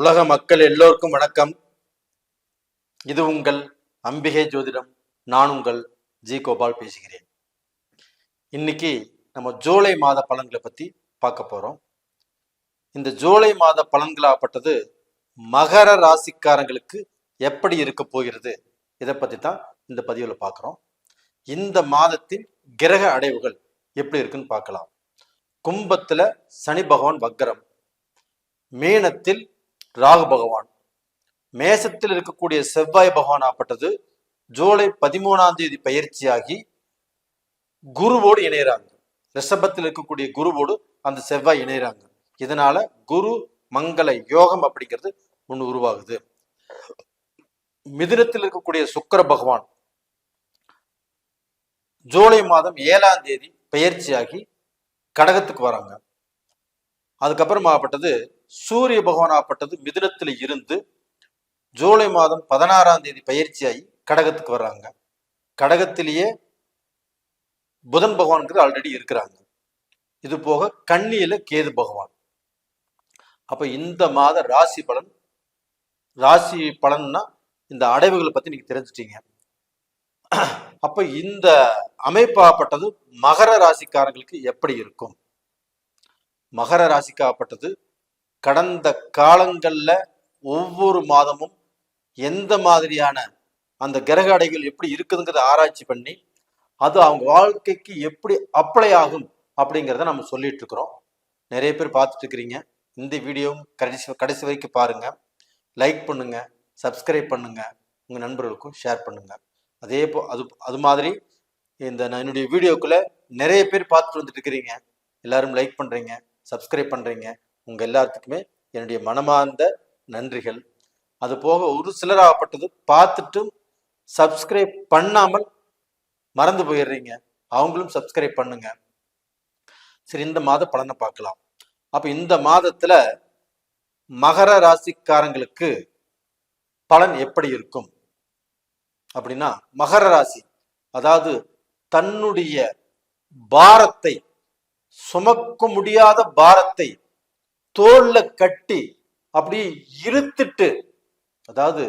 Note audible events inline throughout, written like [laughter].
உலக மக்கள் எல்லோருக்கும் வணக்கம். இது உங்கள் அம்பிகை ஜோதிடம். நான் உங்கள் ஜி கோபால் பேசுகிறேன். இன்னைக்கு நம்ம ஜூலை மாத பலன்களை பத்தி பார்க்க போறோம். இந்த ஜூலை மாத பலன்களாகப்பட்டது மகர ராசிக்காரங்களுக்கு எப்படி இருக்க போகிறது? இதை பத்தி தான் இந்த பதிவில் பார்க்குறோம். இந்த மாதத்தின் கிரக அடைவுகள் எப்படி இருக்குன்னு பார்க்கலாம். கும்பத்துல சனி பகவான் வக்கரம் மீனத்தில் ராகு பகவான். மேசத்தில் இருக்கக்கூடிய செவ்வாய் பகவான் ஆப்பட்டது ஜூலை பதிமூணாம் தேதி பயிற்சியாகி குருவோடு இணையறாங்க ரிஷபத்தில் இருக்கக்கூடிய குருவோடு அந்த செவ்வாய் இணையறாங்க இதனால குரு மங்கள யோகம் அப்படிங்கிறது ஒன்று உருவாகுது. மிதுனத்தில் இருக்கக்கூடிய சுக்கிர பகவான். ஜூலை மாதம் ஏழாம் தேதி பயிற்சியாகி கடகத்துக்கு வராங்க. அதுக்கப்புறமாகப்பட்டது சூரிய பகவானாப்பட்டது மிதுனத்தில் இருந்து ஜூலை மாதம் பதினாறாம் தேதி பயிற்சியாகி கடகத்துக்கு வர்றாங்க. கடகத்திலேயே புதன் பகவான்கிறது ஆல்ரெடி இருக்கிறாங்க. இது போக கண்ணியில கேது பகவான். அப்ப இந்த மாத ராசி பலன் ராசி பலன்னா இந்த அடைவுகளை பத்தி நீங்க தெரிஞ்சிட்டீங்க. அப்ப இந்த அமைப்பாகப்பட்டது மகர ராசிக்காரங்களுக்கு எப்படி இருக்கும்? மகர ராசிக்காகப்பட்டது கடந்த காலங்களில் ஒவ்வொரு மாதமும் எந்த மாதிரியான அந்த கிரக அடைகள் எப்படி இருக்குதுங்கிறத ஆராய்ச்சி பண்ணி அது அவங்க வாழ்க்கைக்கு எப்படி அப்ளை ஆகும் அப்படிங்கிறத நம்ம சொல்லிட்டு இருக்கிறோம். நிறைய பேர் பார்த்துட்டு இருக்கிறீங்க. இந்த வீடியோவும் கடைசி கடைசி வரைக்கும் பாருங்க. லைக் பண்ணுங்க சப்ஸ்கிரைப் பண்ணுங்க உங்கள் நண்பர்களுக்கும் ஷேர் பண்ணுங்க. அதே போ அது அது மாதிரி இந்த நான் என்னுடைய வீடியோக்குள்ளே நிறைய பேர் பார்த்துட்டு வந்துட்டு இருக்கிறீங்க. எல்லாரும் லைக் பண்ணுறீங்க சப்ஸ்கிரைப் பண்ணுறீங்க உங்க எல்லாத்துக்குமே என்னுடைய மனமார்ந்த நன்றிகள். அது போக ஒரு சிலராகப்பட்டது பார்த்துட்டும் சப்ஸ்கிரைப் பண்ணாமல் மறந்து போயிடுறீங்க. அவங்களும் சப்ஸ்கிரைப் பண்ணுங்க. சரி இந்த மாத பலனை பார்க்கலாம். அப்போ இந்த மாதத்துல மகர ராசிக்காரங்களுக்கு பலன் எப்படி இருக்கும்? அப்படின்னா மகர ராசி அதாவது தன்னுடைய பாரத்தை சுமக்க முடியாத பாரத்தை தோல்ல கட்டி அப்படி இழுத்துட்டு அதாவது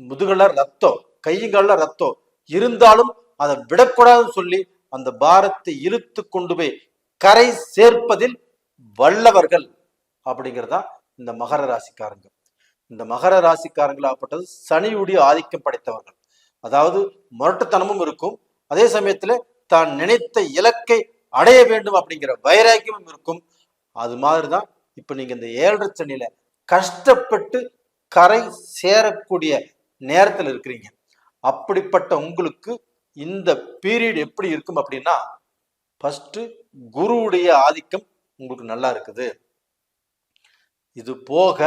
முதுகல ரத்தம் கையுங்கள்ல ரத்தம் இருந்தாலும் அதை விடக்கூடாதுன்னு சொல்லி அந்த பாரத்தை இழுத்து கொண்டு போய் கரை சேர்ப்பதில் வல்லவர்கள் அப்படிங்கிறதா இந்த மகர ராசிக்காரங்க. இந்த மகர ராசிக்காரங்களாகப்பட்டது சனியுடைய ஆதிக்கம் படைத்தவர்கள். அதாவது முரட்டுத்தனமும் இருக்கும். அதே சமயத்துல தான் நினைத்த இலக்கை அடைய வேண்டும் அப்படிங்கிற வைராக்கியமும் இருக்கும். அது மாதிரிதான் இப்ப நீங்க இந்த ஏழரை சனியில் கஷ்டப்பட்டு கரை சேரக்கூடிய நேரத்தில் இருக்கிறீங்க. அப்படிப்பட்ட உங்களுக்கு இந்த பீரியட் எப்படி இருக்கும் அப்படின்னா ஃபஸ்ட்டு குருவுடைய ஆதிக்கம் உங்களுக்கு நல்லா இருக்குது. இது போக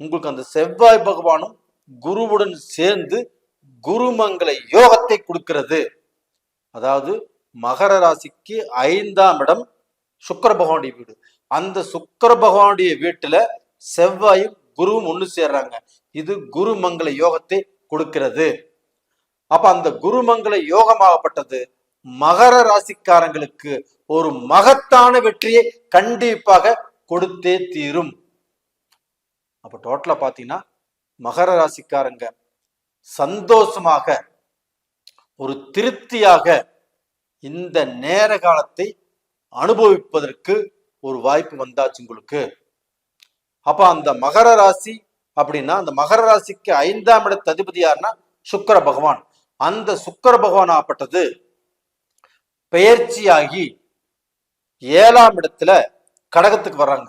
உங்களுக்கு அந்த செவ்வாய் பகவானும் குருவுடன் சேர்ந்து குருமங்கள யோகத்தை கொடுக்கிறது. அதாவது மகர ராசிக்கு ஐந்தாம் இடம் சுக்கர பகவானுடைய வீடு. அந்த சுக்கர பகவானுடைய வீட்டுல செவ்வாயும் குருவும் ஒன்று சேர்றாங்க. இது குருமங்கள யோகத்தை கொடுக்கிறது. அப்ப அந்த குருமங்கள யோகமாகப்பட்டது மகர ராசிக்காரங்களுக்கு ஒரு மகத்தான வெற்றியை கண்டிப்பாக கொடுத்தே தீரும். அப்ப டோட்டலா பாத்தீங்கன்னா மகர ராசிக்காரங்க சந்தோஷமாக ஒரு திருப்தியாக இந்த நேர காலத்தை அனுபவிப்பதற்கு ஒரு வாய்ப்பு வந்தாச்சு உங்களுக்கு. அப்ப அந்த மகர ராசி அப்படின்னா அந்த மகர ராசிக்கு ஐந்தாம் இட ததிபதி யாருன்னா சுக்கர பகவான். அந்த சுக்கர பகவான் ஆப்பட்டது பெயர்ச்சியாகி ஏழாம் இடத்துல கடகத்துக்கு வர்றாங்க.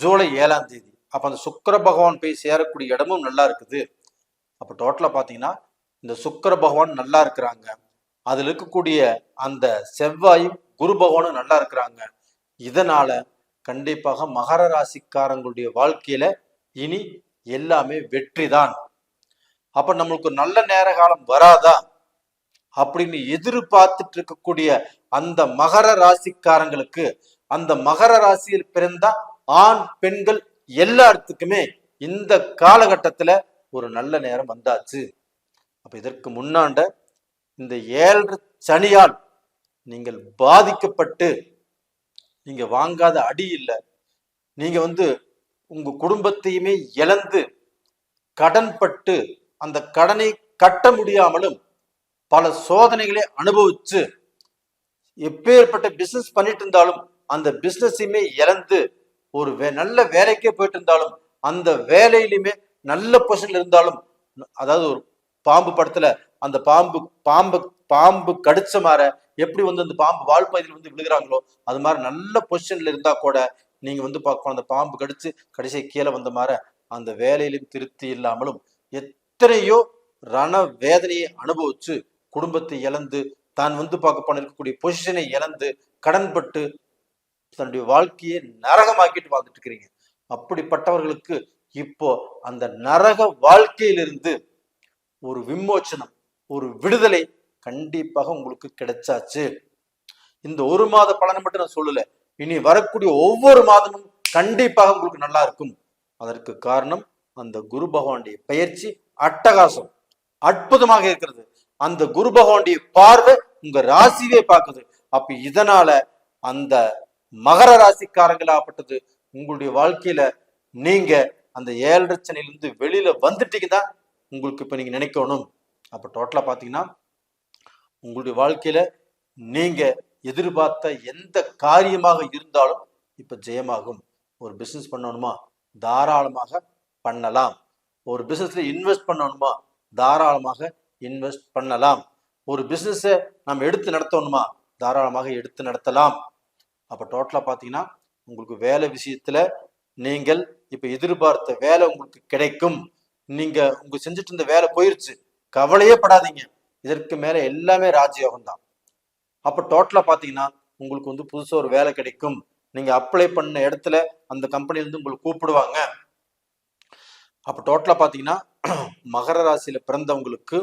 ஜூலை ஏழாம் தேதி. அப்ப அந்த சுக்கர பகவான் போய் சேரக்கூடிய இடமும் நல்லா இருக்குது. அப்ப டோட்டலா பாத்தீங்கன்னா இந்த சுக்கர பகவான் நல்லா இருக்கிறாங்க. அதுல இருக்கக்கூடிய அந்த செவ்வாயும் குரு பகவானும் நல்லா இருக்கிறாங்க. இதனால கண்டிப்பாக மகர ராசிக்காரங்களுடைய வாழ்க்கையில இனி எல்லாமே வெற்றி தான் அப்ப நம்மளுக்கு நல்ல நேர காலம் வராதா? அப்படின்னு எதிர்பார்த்துட்டு இருக்கக்கூடிய அந்த மகர ராசிக்காரங்களுக்கு அந்த மகர ராசியில் பிறந்த ஆண் பெண்கள் எல்லாத்துக்குமே இந்த காலகட்டத்துல ஒரு நல்ல நேரம் வந்தாச்சு. அப்ப இதற்கு முன்னாண்ட இந்த ஏழு சனியால் நீங்கள் பாதிக்கப்பட்டு நீங்க வாங்காத அடி இல்லை. நீங்க வந்து உங்க குடும்பத்தையுமே இழந்து கடன்பட்டு அந்த கடனை கட்ட முடியாமலும் பல சோதனைகளை அனுபவிச்சு எப்பேற்பட்ட பிசினஸ் பண்ணிட்டு இருந்தாலும் அந்த பிசினஸையுமே இழந்து ஒரு வே- நல்ல வேலைக்கே போயிட்டு இருந்தாலும் அந்த வேலையிலுமே நல்ல பொசிஷன்ல இருந்தாலும் அதாவது ஒரு பாம்பு படத்துல அந்த பாம்பு பாம்பு பாம்பு கடிச்ச மாற எப்படி வந்து அந்த பாம்பு வாழ்ப்பகுதியில் வந்து விழுகிறாங்களோ அது மாதிரி நல்ல பொசிஷன்ல இருந்தா கூட நீங்க வந்து பார்க்கணும். அந்த பாம்பு கடிச்சு கடைசியை கீழே வந்த மாற அந்த வேலையிலும் திருப்தி இல்லாமலும் எத்தனையோ ரண வேதனையை அனுபவிச்சு குடும்பத்தை இழந்து தான் வந்து பார்க்க போன இருக்கக்கூடிய பொசிஷனை இழந்து கடன்பட்டு தன்னுடைய வாழ்க்கையை நரகமாக்கிட்டு வாழ்ந்துட்டு இருக்கிறீங்க. அப்படிப்பட்டவர்களுக்கு இப்போ அந்த நரக வாழ்க்கையிலிருந்து ஒரு விமோச்சனம் ஒரு விடுதலை கண்டிப்பாக உங்களுக்கு கிடைச்சாச்சு. இந்த ஒரு மாத பலனை மட்டும் நான் சொல்லல. இனி வரக்கூடிய ஒவ்வொரு மாதமும் கண்டிப்பாக உங்களுக்கு நல்லா இருக்கும். அதற்கு காரணம் அந்த குரு பகவானுடைய பயிற்சி அட்டகாசம். அற்புதமாக இருக்கிறது. அந்த குரு பகவானுடைய பார்வை உங்க ராசியே பார்க்குது. அப்ப இதனால அந்த மகர ராசிக்காரங்களாகப்பட்டது உங்களுடைய வாழ்க்கையில நீங்க அந்த ஏழரை சனிலிருந்து வெளியில வந்துட்டீங்க தான் உங்களுக்கு இப்ப நீங்க நினைக்கணும். அப்ப டோட்டலா பாத்தீங்கன்னா உங்களுடைய வாழ்க்கையில நீங்க எதிர்பார்த்த எந்த காரியமாக இருந்தாலும் இப்ப ஜெயமாகும். ஒரு பிசினஸ் பண்ணணுமா? தாராளமாக பண்ணலாம். ஒரு பிசினஸ்ல இன்வெஸ்ட் பண்ணணுமா? தாராளமாக இன்வெஸ்ட் பண்ணலாம். ஒரு பிசினஸை நம்ம எடுத்து நடத்தணுமா? தாராளமாக எடுத்து நடத்தலாம். அப்போ டோட்டலாக பார்த்தீங்கன்னா உங்களுக்கு வேலை விஷயத்தில் நீங்கள் இப்போ எதிர்பார்த்த வேலை உங்களுக்கு கிடைக்கும். நீங்கள் உங்கள் செஞ்சுட்டு இருந்த வேலை போயிருச்சு. கவலையே படாதீங்க. இதற்கு மேலே எல்லாமே ராஜயோகம் தான் அப்போ டோட்டலா பார்த்தீங்கன்னா உங்களுக்கு வந்து புதுசாக ஒரு வேலை கிடைக்கும். நீங்கள் அப்ளை பண்ண இடத்துல அந்த கம்பெனிலேருந்து உங்களுக்கு கூப்பிடுவாங்க. அப்போ டோட்டலா பார்த்தீங்கன்னா [clears throat] மகர ராசியில் பிறந்தவங்களுக்கு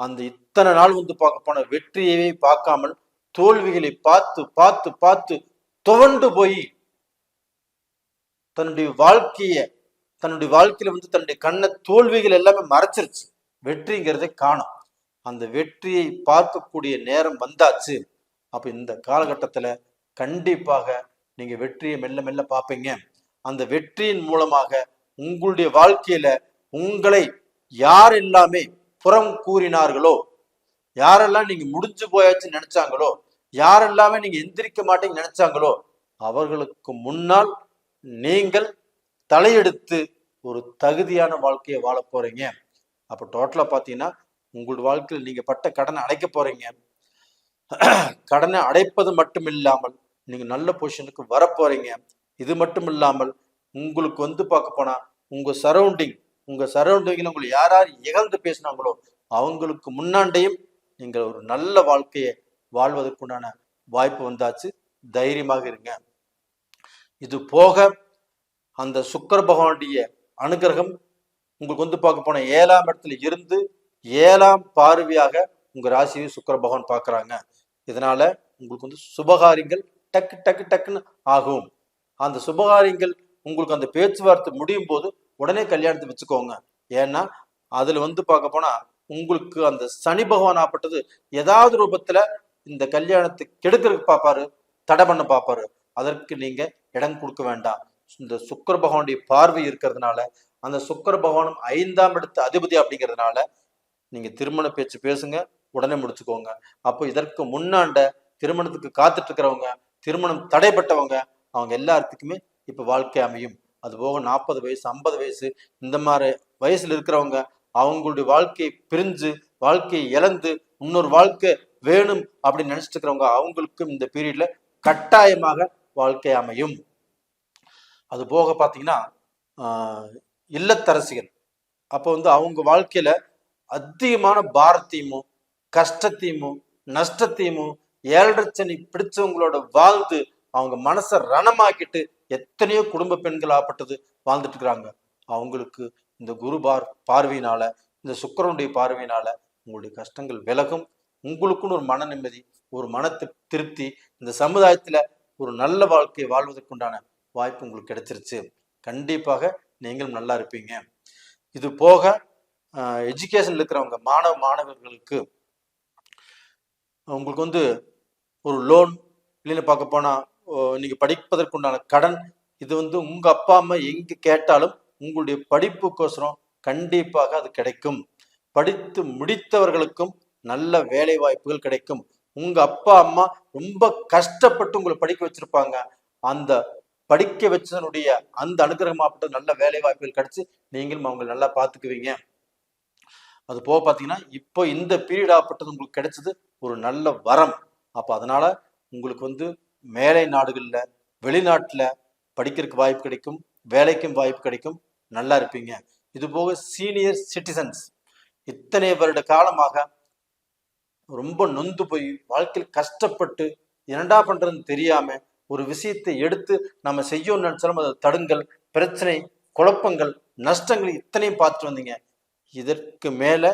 அந்த இத்தனை நாள் வந்து பார்க்க போன வெற்றியவே பார்க்காமல் தோல்விகளை பார்த்து பார்த்து பார்த்து துவண்டு போய் தன்னுடைய வாழ்க்கைய தன்னுடைய வாழ்க்கையில வந்து தன்னுடைய கண்ணை தோல்விகள் எல்லாமே மறைச்சிருச்சு. வெற்றிங்கிறதை காணும். அந்த வெற்றியை பார்க்கக்கூடிய நேரம் வந்தாச்சு. அப்ப இந்த காலகட்டத்துல கண்டிப்பாக நீங்க வெற்றியை மெல்ல மெல்ல பார்ப்பீங்க. அந்த வெற்றியின் மூலமாக உங்களுடைய வாழ்க்கையில உங்களை யார் எல்லாமே புறம் கூறினார்களோ யாரெல்லாம் நீங்க முடிஞ்சு போயாச்சுன்னு நினைச்சாங்களோ யாரெல்லாமே நீங்க எந்திரிக்க மாட்டேங்க நினைச்சாங்களோ அவர்களுக்கு முன்னால் நீங்கள் தலையெடுத்து ஒரு தகுதியான வாழ்க்கையை வாழ போறீங்க. அப்ப டோட்டலா பாத்தீங்கன்னா உங்களோட வாழ்க்கையில் நீங்க பட்ட கடனை அடைக்க போறீங்க. கடனை அடைப்பது மட்டும் இல்லாமல் நீங்க நல்ல பொசிஷனுக்கு வர இது மட்டும் இல்லாமல் உங்களுக்கு வந்து பார்க்க போனா உங்க சரௌண்டிங் உங்க சரௌண்டிங்ல உங்களை யார் யார் இகழ்ந்து பேசினாங்களோ அவங்களுக்கு முன்னாண்டையும் நீங்கள் ஒரு நல்ல வாழ்க்கையை வாழ்வதற்குண்டான வாய்ப்பு வந்தாச்சு. தைரியமாக இருங்க. இது போக அந்த சுக்கர பகவானுடைய அனுகிரகம் உங்களுக்கு வந்து பார்க்க போன ஏழாம் இடத்துல இருந்து ஏழாம் பார்வையாக உங்க ராசியை சுக்கர பகவான் பார்க்குறாங்க. இதனால உங்களுக்கு வந்து சுபகாரியங்கள் டக்கு டக்கு டக்குன்னு ஆகும். அந்த சுபகாரியங்கள் உங்களுக்கு அந்த பேச்சுவார்த்தை முடியும் போது உடனே கல்யாணத்தை வச்சுக்கோங்க. ஏன்னா அதுல வந்து பார்க்க போனா உங்களுக்கு அந்த சனி பகவான் ஆப்பட்டது ஏதாவது ரூபத்துல இந்த கல்யாணத்தை கெடுக்கிறதுக்கு பார்ப்பாரு தடை பண்ண பார்ப்பாரு அதற்கு நீங்க இடம் கொடுக்க வேண்டாம். இந்த சுக்கர பகவானுடைய பார்வை இருக்கிறதுனால அந்த சுக்கர பகவானும் ஐந்தாம் இடத்து அதிபதி அப்படிங்கிறதுனால நீங்க திருமண பேச்சு பேசுங்க உடனே முடிச்சுக்கோங்க. அப்போ இதற்கு முன்னாண்ட திருமணத்துக்கு காத்துட்டு இருக்கிறவங்க திருமணம் தடைப்பட்டவங்க அவங்க எல்லாத்துக்குமே இப்ப வாழ்க்கை அமையும். அது போக நாற்பது வயசு ஐம்பது வயசு இந்த மாதிரி வயசுல இருக்கிறவங்க அவங்களுடைய வாழ்க்கையை பிரிஞ்சு வாழ்க்கையை இழந்து இன்னொரு வாழ்க்கை வேணும் அப்படின்னு நினைச்சிட்டு இருக்கிறவங்க அவங்களுக்கும் இந்த பீரியட்ல கட்டாயமாக வாழ்க்கை அமையும். அது போக பார்த்தீங்கன்னா ஆஹ், இல்லத்தரசிகள். அப்போ வந்து அவங்க வாழ்க்கையில அதிகமான பாரத்தையும் கஷ்டத்தையும் நஷ்டத்தையும் ஏழரைச்சனி பிடிச்சவங்களோட வாழ்ந்து அவங்க மனசை ரணமாக்கிட்டு எத்தனையோ குடும்ப பெண்கள் ஆப்பட்டது வாழ்ந்துட்டு இருக்கிறாங்க அவங்களுக்கு இந்த குரு பார் பார்வையினால இந்த சுக்கரனுடைய பார்வையினால உங்களுடைய கஷ்டங்கள் விலகும். உங்களுக்குன்னு ஒரு மன நிம்மதி ஒரு மன திருப்தி இந்த சமுதாயத்துல ஒரு நல்ல வாழ்க்கையை வாழ்வதற்குண்டான வாய்ப்பு உங்களுக்கு கிடைச்சிருச்சு. கண்டிப்பாக நீங்களும் நல்லா இருப்பீங்க. இது போக எஜுகேஷன்ல இருக்கிறவங்க மாணவ மாணவர்களுக்கு உங்களுக்கு வந்து ஒரு லோன் இல்லைன்னு பார்க்க போனா ஓ, நீங்க படிப்பதற்குண்டான கடன் இது வந்து உங்க அப்பா அம்மா எங்க கேட்டாலும் உங்களுடைய படிப்புக்கோசரம் கண்டிப்பாக அது கிடைக்கும். படித்து முடித்தவர்களுக்கும் நல்ல வேலை வாய்ப்புகள் கிடைக்கும். உங்க அப்பா அம்மா ரொம்ப கஷ்டப்பட்டு உங்களை படிக்க வச்சிருப்பாங்க. அந்த படிக்க வச்சதனுடைய அந்த அனுகிரகமாகப்பட்ட நல்ல வேலை வாய்ப்புகள் கிடைச்சு நீங்களும் அவங்களை நல்லா பார்த்துக்குவீங்க. அது போக பார்த்தீங்கன்னா இப்போ இந்த பீரியட் ஆகப்பட்டது உங்களுக்கு கிடைச்சது ஒரு நல்ல வரம். அப்போ அதனால உங்களுக்கு வந்து மேலை நாடுகளில் வெளிநாட்டில் படிக்கிறதுக்கு வாய்ப்பு கிடைக்கும் வேலைக்கும் வாய்ப்பு கிடைக்கும் நல்லா இருப்பீங்க. இது போக சீனியர் சிட்டிசன்ஸ் இத்தனை வருட காலமாக ரொம்ப நொந்து போய் வாழ்க்கையில் கஷ்டப்பட்டு என்னடா பண்றதுன்னு தெரியாம ஒரு விஷயத்தை எடுத்து நம்ம செய்யணும்னு நினைச்சாலும் அதை தடுங்கள். பிரச்சனை குழப்பங்கள் நஷ்டங்கள் இத்தனையும் பார்த்துட்டு வந்தீங்க. இதற்கு மேலே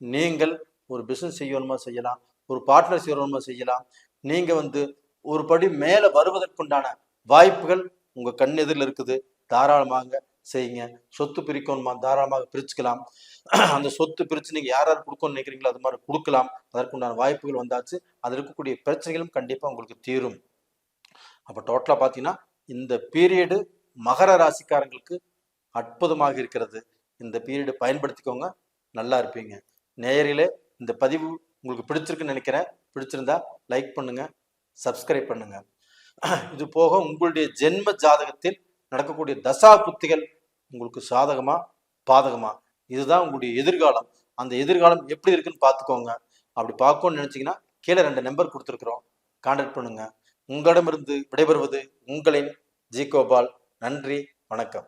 நீங்கள் ஒரு பிஸ்னஸ் செய்யணுமா செய்யலாம் ஒரு பார்ட்னர் செய்யணுமா செய்யலாம். நீங்கள் வந்து ஒரு படி மேலே வருவதற்குண்டான வாய்ப்புகள் உங்கள் கண் எதிரில் இருக்குது. தாராளமாக செய்யுங்க. சொத்து பிரிக்கணுமா? தாராளமாக பிரிச்சுக்கலாம். அந்த சொத்து பிரித்து நீங்கள் யார் யார் கொடுக்கணும்னு நினைக்கிறீங்களோ அது மாதிரி கொடுக்கலாம். அதற்குண்டான வாய்ப்புகள் வந்தாச்சு. அதில் இருக்கக்கூடிய பிரச்சனைகளும் கண்டிப்பாக உங்களுக்கு தீரும். அப்போ டோட்டலாக பார்த்தீங்கன்னா இந்த பீரியடு மகர ராசிக்காரங்களுக்கு அற்புதமாக இருக்கிறது. இந்த பீரியடு பயன்படுத்திக்கோங்க. நல்லா இருப்பீங்க. நேயரிலே இந்த பதிவு உங்களுக்கு பிடிச்சிருக்குன்னு நினைக்கிறேன். பிடிச்சிருந்தா லைக் பண்ணுங்க சப்ஸ்கிரைப் பண்ணுங்க. [clears throat] இது போக உங்களுடைய ஜென்ம ஜாதகத்தில் நடக்கக்கூடிய தசா புத்திகள் உங்களுக்கு சாதகமா பாதகமா? இதுதான் உங்களுடைய எதிர்காலம். அந்த எதிர்காலம் எப்படி இருக்குன்னு பார்த்துக்கோங்க. அப்படி பார்க்கணும்னு நினைச்சீங்கன்னா கீழே ரெண்டு நம்பர் கொடுத்துருக்குறோம். கான்டாக்ட் பண்ணுங்க. உங்களிடமிருந்து விடைபெறுவது உங்களின் ஜி கோபால். நன்றி வணக்கம்.